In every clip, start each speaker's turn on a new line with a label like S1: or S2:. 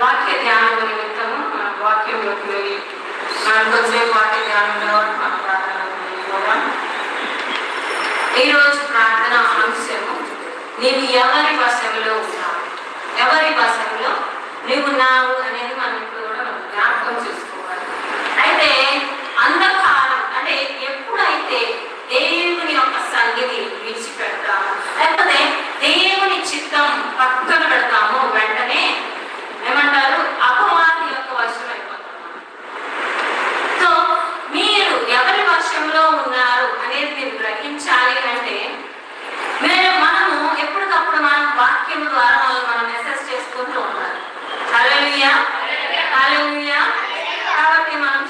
S1: వాక్య ధ్యానం నిమిత్తము వాక్యంలోకి వెళ్ళి మనం వాక్య ధ్యానంలో ప్రార్థన ఈరోజు ప్రార్థన అంశము నీవు ఎవరి బసవిలో ఉన్నావు? ఎవరి బసవిలో నీవు ఉన్నావు అనేది మనం దేవుని చిత్తం పక్కన పెడతాము. వెంటనే ఏమంటారు? అపవాది యొక్క వర్షం అయిపోతాం. సో మీరు ఎవరి వర్షంలో ఉన్నారు అనేది మీరు గ్రహించాలి అంటే మేము మనము ఎప్పటికప్పుడు మనం వాక్యం ద్వారా వాళ్ళు మనం మెసేజ్ చేసుకుంటూ ఉండాలి. కాబట్టి మనం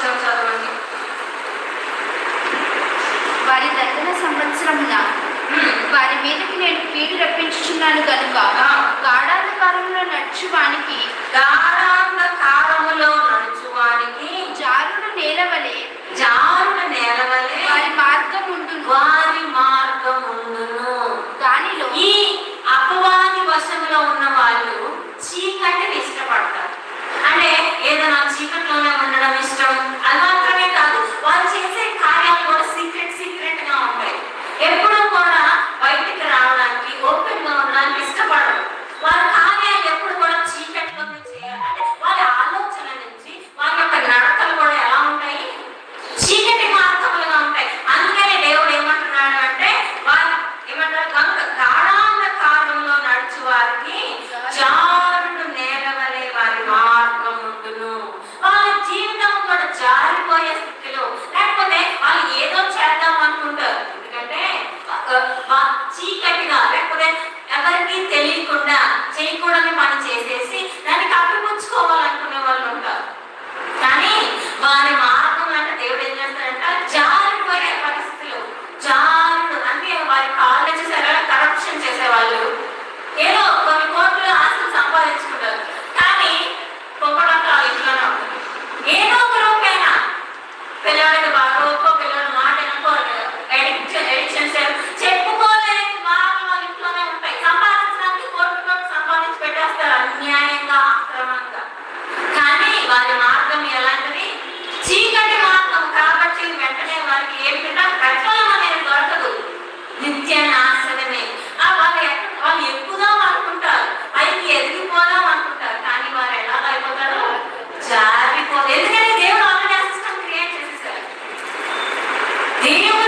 S1: చదవండి
S2: వారి దగ్గర సంవత్సరం వారి మీదకి నేను పీడి రప్పించుచున్నాను కనుక గాఢాంధకారంలో
S1: నడిచి వానికి గాఢా పారిపోయే స్థితిలో. లేకపోతే వాళ్ళు ఏదో చేద్దాం అనుకుంటారు. ఎందుకంటే చీకటిగా లేకపోతే ఎవరికి తెలియకుండా చేయకూడని పని చేసేసి నిత్యానాశనమే. వాళ్ళు వాళ్ళు ఎక్కువగా అనుకుంటారు పైకి ఎదిగిపోదాం అనుకుంటారు. కానీ వారు ఎలా అయిపోతారు జారిపోతారు ఎందుకంటే దేవుడు ఆల్రెడీ ఆ సిస్టమ్ క్రియేట్ చేసేసారు దేవుడు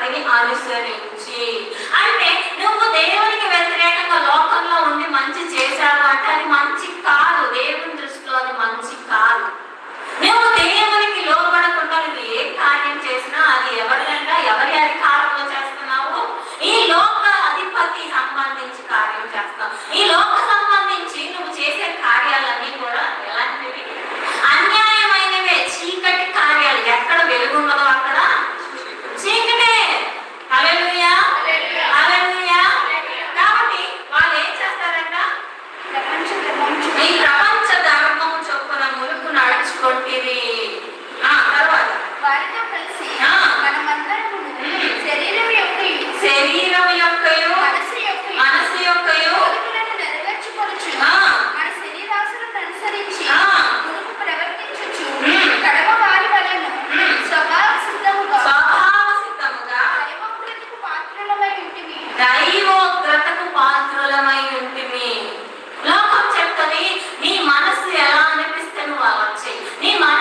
S1: അതിനെ അനുസരിക്കും Niemand